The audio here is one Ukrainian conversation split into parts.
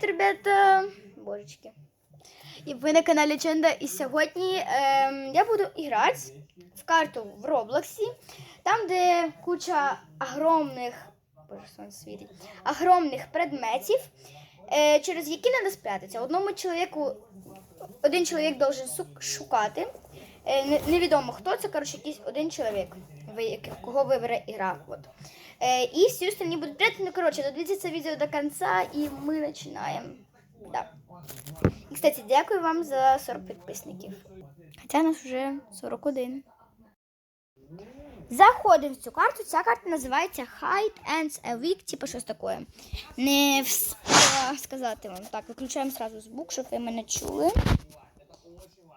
Привіт, ребята! Божечки. І ви на каналі Ченда. І сьогодні ем, я буду грати в карту в Роблоксі, там, де куча огромних, боже, світить, огромних предметів, е, через які треба спрятатися. Одному чоловіку, один чоловік должен шукати. Е, невідомо хто це, коротше, якийсь один чоловік, кого вибере гра. От. Е, і всі остальні будуть прятати. Ну, коротше, додивіться це відео до кінця, і ми починаємо. Да. І, кстати, дякую вам за 40 підписників. Хоча нас вже 41. Заходимо в цю карту. Ця карта називається Hide and a Week, типу щось таке. Не встигла сказати вам. Так, виключаємо сразу звук, щоб ви мене чули.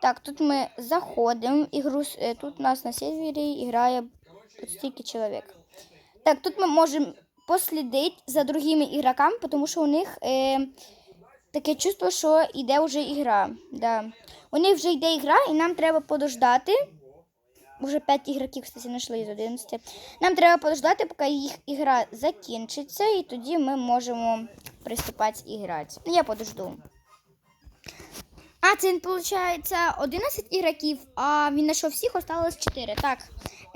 Так, тут ми заходимо. Ігру, е, тут у нас на сервері грає стільки чоловік. Так, тут ми можемо послідити за другими ігроками, тому що у них е, таке чувство, що йде вже ігра. Да. У них вже йде ігра, і нам треба подождати. Уже 5 ігроків, кстати, знайшли з 11. Нам треба подождати, поки їх ігра закінчиться, і тоді ми можемо приступати і грати. Ну, я подожду. А, це він, виходить, 11 ігроків, а він знайшов всіх, осталось 4. Так,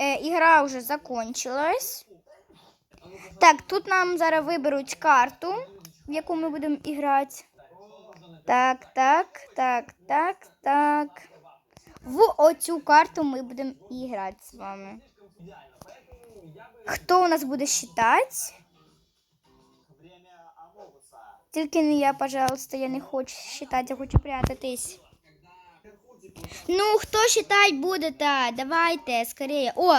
е, ігра вже закончилась. Так, тут нам зараз виберуть карту, в яку ми будемо грати. Так, так, так, так, так. В оцю карту ми будемо і грати з вами. Хто у нас буде считати? Тільки не я, пожалуйста, я не хочу считати, я хочу прятатись. Ну, хто считать буде, та давайте скорее. О,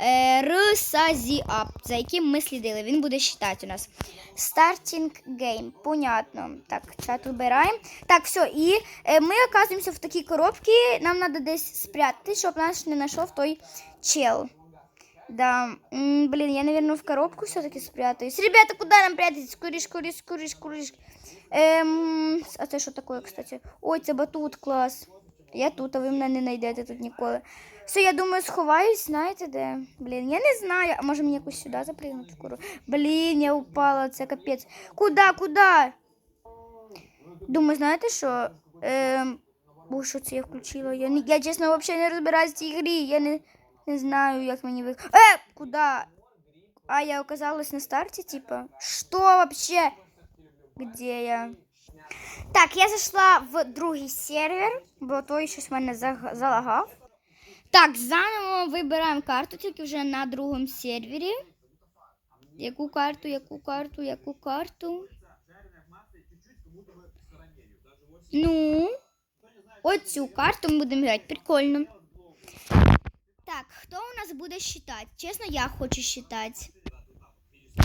е, Рсазіап, за яким ми слідили. Він буде считати у нас. Starting game, понятно. Так, чат вибираємо. Так, все, і е, ми оказуємося в такій коробці. Нам треба десь спрятати, щоб нас не знайшов той чел. Да, М, блин, я, наверное, в коробку все-таки спрятаюсь. Ребята, куда нам прятать? Скоріш, скоріш, скоріш, скоріш. Ем, а це що таке, кстати? Ой, це батут, клас. Я тут, а ви мене не знайдете тут ніколи. Все, я думаю, сховаюсь, знаєте де? Блін, я не знаю. А може мені якось сюди запригнути в куру? Блін, я упала, це капець. Куда, куда? Думаю, знаєте що? Ем, Бо що це я включила? Я, не, я чесно, взагалі не розбираюсь в цій грі. Я не, не знаю, як мені ви. Е, куда? А, я оказалась на старте, типа. Что вообще? Где я? Так, я зайшла в другий сервер, бо той щось в мене залагав. Так, заново вибираємо карту, тільки вже на другому сервері. Яку карту, яку карту, яку карту? Ну, оцю карту ми будемо грати. Прикольно. Так, хто у нас буде считати? Чесно, я хочу считати.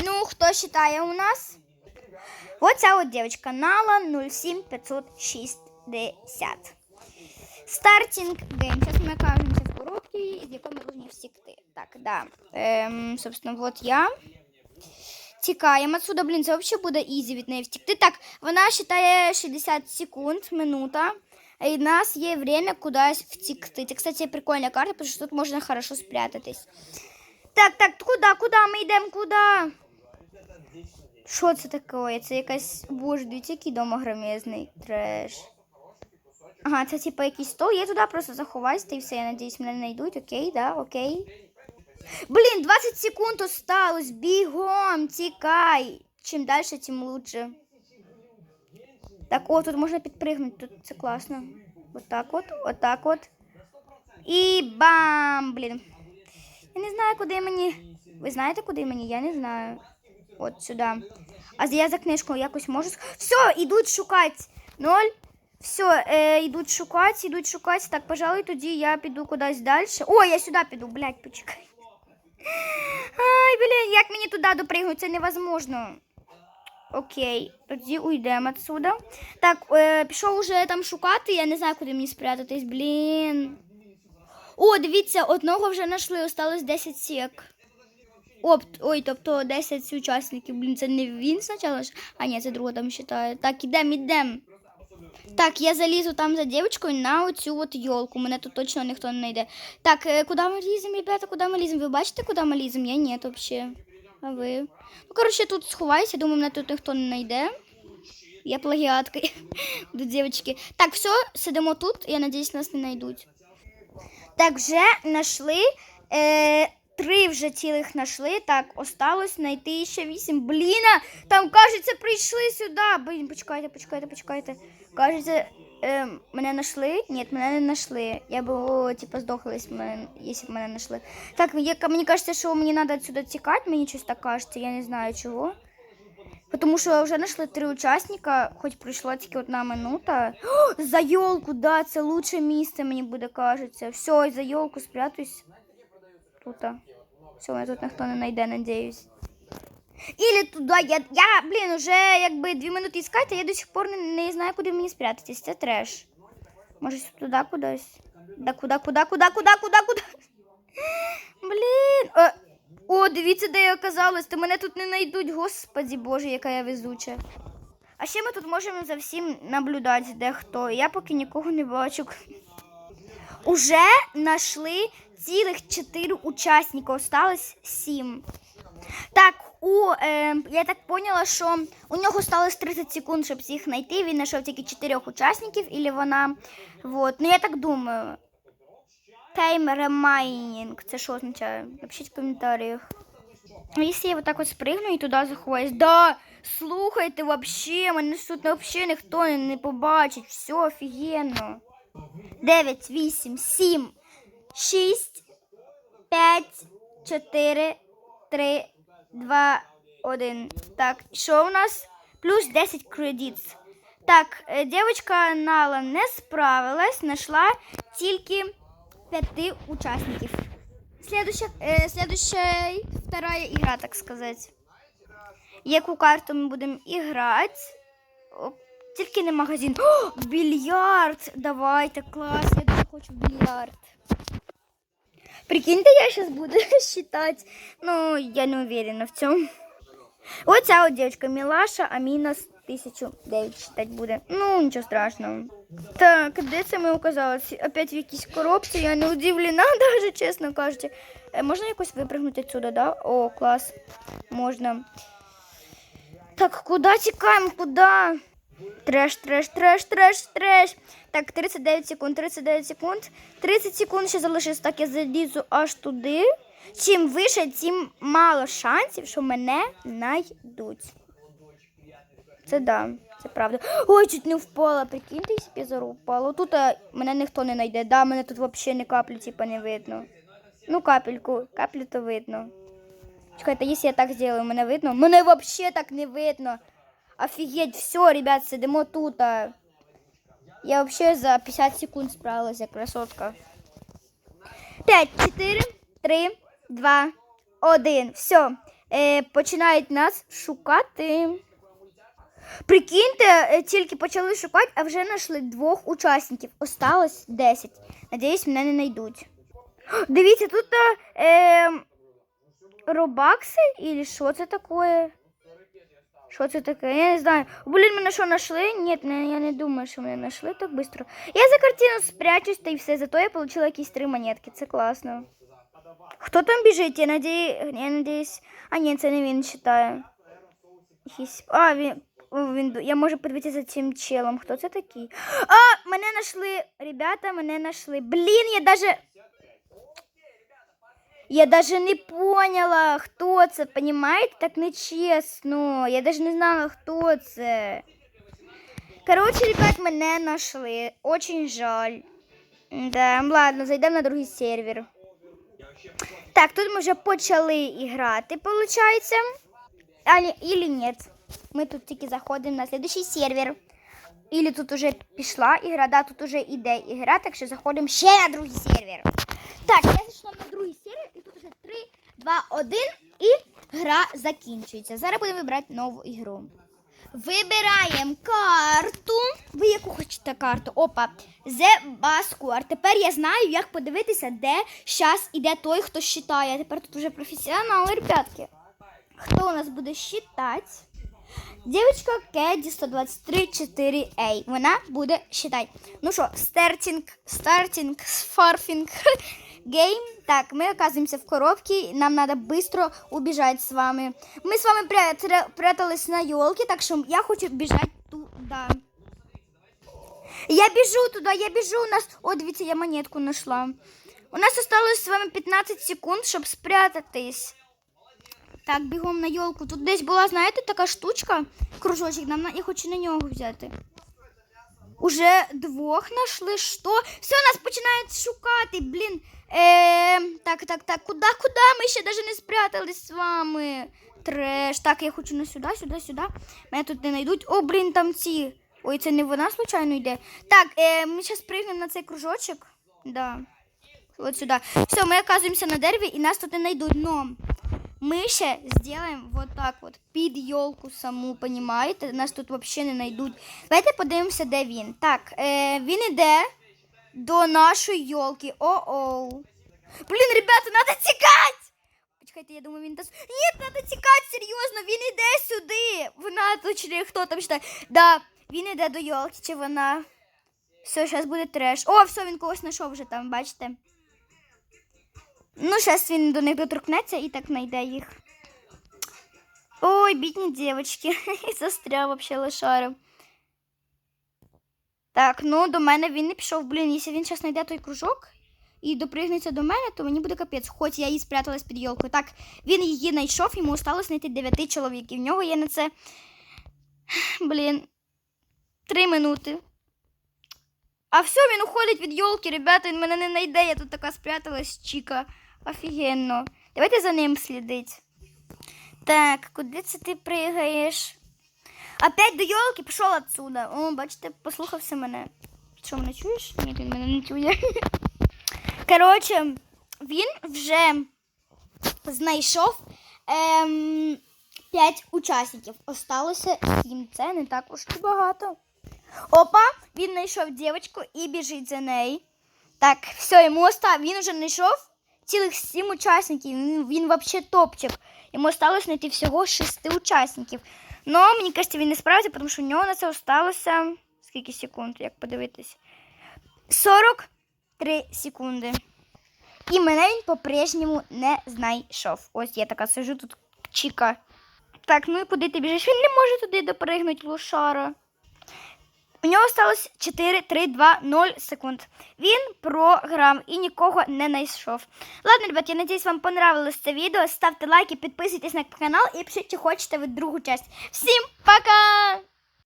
Ну, хто считає у нас? Оця от дівчинка Нала 07560. Стартінг гейм. Зараз ми окажемося в коробці, з якої ми повинні втекти. Так, да. Ем, собственно, вот я. Тікаємо отсюда, блін, це взагалі буде ізі від неї втекти. Так, вона вважає 60 секунд, минута. І в нас є время кудись втекти. Це, кстати, прикольна карта, тому що тут можна хорошо спрятатись. Так, так, куди, куди ми йдемо, куди? Що це таке? Це якась, боже, дивіться, який дом огромезний. Треш. Ага, це типа якийсь стол. Я туди просто заховаюсь, та все, я надіюсь, мене знайдуть. Окей, да, окей. Блін, 20 секунд осталось. Бігом, тікай. Чим далі, тим лучше. Так, о, тут можна підпригнути, тут це класно. Отак от, отак от. І бам! Блін. Я не знаю, куди мені. Ви знаєте, куди мені? Я не знаю. От сюди. А я за книжкою якось можу. Все, йдуть шукати. Ноль. Все, е, йдуть шукати, йдуть шукати. Так, пожалуй, тоді я піду кудись далі. О, я сюди піду, блядь, почекай. Ай, блін, як мені туди допригнути? Це невозможно. Окей, тоді уйдемо отсюда. Так, е, пішов уже там шукати, я не знаю, куди мені спрятатись, блін. О, дивіться, одного вже знайшли, осталось 10 сек. Оп, ой, тобто 10 учасників. Блін, це не він спочатку. А ні, це друга там вважає. Так, ідем, ідем. Так, я залізу там за дівчинкою на оцю от йолку. Мене тут точно ніхто не знайде. Так, е, куди ми ліземо, ребята, куди ми ліземо? Ви бачите, куди ми ліземо? Я ні, взагалі. А ви? Ну, коротше, тут сховайся, думаю, мене тут ніхто не знайде. Я плагіатка до дівчинки. Так, все, сидимо тут, я надіюсь, нас не знайдуть. Так, вже знайшли. Е, три вже цілих знайшли. Так, осталось знайти ще вісім. Бліна, там, кажеться, прийшли сюди. Блін, почекайте, почекайте, почекайте. Кажеться, е, мене знайшли? Ні, мене не знайшли. Я б, здохлась, мене, якщо б мене знайшли. Так, я, мені кажеться, що мені треба відсюди тікати, мені щось так кажеться, я не знаю чого. Потому що вже знайшли три учасника, хоч пройшла тільки одна минута. О, за елку, да, це лучше місце, мені буде кажеться. Все, за елку спрятуюсь. Тут. Все, мене тут ніхто не знайде, надіюсь. Или туди, я, я, блін, уже якби дві минути іскати, а я до сих пор не, не знаю, куди мені спрятатись. Це треш. Може, туди кудись? Да куди, куди, куди, куди, куди, куди? Блін. Е, о, дивіться, де я оказалась. Та мене тут не знайдуть. Господі Боже, яка я везуча. А ще ми тут можемо за всім наблюдати, де хто. Я поки нікого не бачу. Уже знайшли цілих 4 учасника. Осталось 7. Так, у, е, я так поняла, що у нього сталося 30 секунд, щоб всіх знайти. Він знайшов тільки 4 учасників, і вона. Вот. Ну, я так думаю. Тайм ремайнінг. Це що означає? Напишіть в коментарях. Якщо я вот так от спригну і туди заховаюсь? Да, слухайте, вообще, мене тут вообще ніхто не побачить. Все офігенно. 9, 8, 7, 6, 5, 4, 3, 2, 1. Так, що у нас? Плюс 10 кредитів. Так, е, дівчинка Нала не справилась, знайшла тільки пяти участников. Следующая, э, вторая игра, так сказать. Яку карту ми будемо грати? О, Тільки не магазин. О, більярд! Давайте, клас, я дуже хочу більярд. Прикиньте, я сейчас буду считать. Ну, я не уверена в цьому. Вот ця от девочка Мілаша, а мінус 1009 считать буде. Ну, нічого страшного. Так, де це ми оказалися? Опять в якійсь коробці, я не удивлена, даже, чесно кажучи. Е, можна якось випрыгнути отсюда, да? О, клас. Можна. Так, куди тікаємо? Куди? Треш, треш, треш, треш, треш. Так, 39 секунд, 39 секунд. 30 секунд ще залишилось, так я залізу аж туди. Чим вище, тим мало шансів, що мене знайдуть. Це да, це правда. Ой, чуть не впала. Прикиньте, якщо б впала. Тут а, мене ніхто не знайде. Да, мене тут взагалі ні каплі типа, не видно. Ну, капельку, каплю то видно. Чекайте, якщо я так зроблю, мене видно? Мене взагалі так не видно. Офігеть, все, ребят, сидимо тут. Я взагалі за 50 секунд справилася, красотка. 5, 4, 3, 2, 1. Все. Е, починають нас шукати. Прикиньте, е, тільки почали шукати, а вже знайшли двох учасників. Осталось 10. Надіюсь, мене не знайдуть. Дивіться, тут е, робакси, і що це таке? Що це таке? Я не знаю. Блін, мене що знайшли? Ні, не, я не думаю, що мене знайшли так швидко. Я за картину спрячусь та й все. Зато я отримала якісь три монетки. Це класно. Хто там біжить? Я надію... я надіюсь. А ні, це не він читає. Якийсь- А, він. о, він... Я можу подивитися за цим челом. Хто це такий? А, мене знайшли. Ребята, мене знайшли. Блін, я даже. Я даже не поняла, хто це, понимаете? Так нечесно. Я даже не знала, хто це. Короче, ребят, мене знайшли. Очень жаль. Да, ладно, зайдемо на другий сервер. Так, тут ми вже почали грати, получається. Али, или нет. Ми тут тільки заходимо на следующий сервер. Или тут уже пішла ігра, да, тут уже іде ігра, так що заходимо ще на другий сервер. Так, я зайшла на другий сервер, і тут уже 3, 2, 1 і гра закінчується. Зараз будемо вибирати нову ігру. Вибираємо карту. Ви яку хочете карту? Опа, The Basquar. Тепер я знаю, як подивитися, де зараз іде той, хто считає. Тепер тут вже професіонали, ребятки. Хто у нас буде считати? Дівчинка Кеді 123 4A. Вона буде считати. Ну що, стартінг, стартінг, фарфінг, гейм. Так, ми оказуємося в коробці. Нам треба швидко убіжати з вами. Ми з вами пря- прятались на йолки, так що я хочу біжати туда. Я біжу туди, я біжу. У нас. О, дивіться, я монетку знайшла. У нас осталось з вами 15 секунд, щоб спрятатись. Так, бігом на йолку. Тут десь була, знаєте, така штучка, кружочок, нам на- я хочу на нього взяти. Уже двох знайшли. Що? Все, нас починають шукати, блін. Е, так, так, так. Куда, куда? Ми ще навіть не спрятались з вами. Треш. Так, я хочу на сюди, сюди, сюди. Мене тут не знайдуть. О, блін, там ці. Ой, це не вона случайно йде. Так, е, ми зараз пригнемо на цей кружочок. Да. От сюди. Все, ми оказуємося на дереві і нас тут не знайдуть. Но ми ще зробимо вот так от під йолку саму, понімаєте? Нас тут взагалі не знайдуть. Давайте подивимося, де він. Так, е, він іде до нашої йолки. О-оу. Блін, ребята, треба тікати! Почекайте, я думаю, він дасть. Ні, треба тікати, серйозно, він іде сюди. Вона точно хто там читає. Да, він іде до йолки, чи вона. Все, зараз буде треш. О, все, він когось знайшов вже там, бачите. Ну, зараз він до них доторкнеться і так знайде їх. Ой, бідні дівчатки. Застряв вообще лошарив. Так, ну до мене він не пішов. Блін, якщо він зараз знайде той кружок і допригнеться до мене, то мені буде капець. Хоч я її спряталась під йолкою. Так, він її знайшов, йому осталось знайти 9 чоловік. І в нього є на це. Блін. Три минути. А все, він уходить від йолки, ребята, він мене не знайде. Я тут така спряталась, Чіка. Офігенно. Давайте за ним слідить. Так, куди це ти пригаєш? Опять до йолки пішов отсюда. О, бачите, послухався мене. Що, мене чуєш? Ні, він мене не чує. Коротше, він вже знайшов ем, 5 учасників. Осталося 7. Це не так уж і багато. Опа, він знайшов дівчинку і біжить за нею. Так, все, йому остав. Він вже знайшов цілих 7 учасників. Він, він взагалі топчик. Йому осталось знайти всього 6 учасників. Но мені кажеться, він не справиться, тому що у нього на це осталося скільки секунд, як подивитись? 43 секунди. І мене він по-прежньому не знайшов. Ось я така сижу тут чіка. Так, ну і куди ти біжиш? Він не може туди допригнути лошара. У нього сталося 4, 3, 2, 0 секунд. Він програв і нікого не знайшов. Ладно, ребят, я надіюсь, вам понравилось це відео. Ставте лайки, підписуйтесь на канал і пишіть, чи хочете ви другу часть. Всім пока!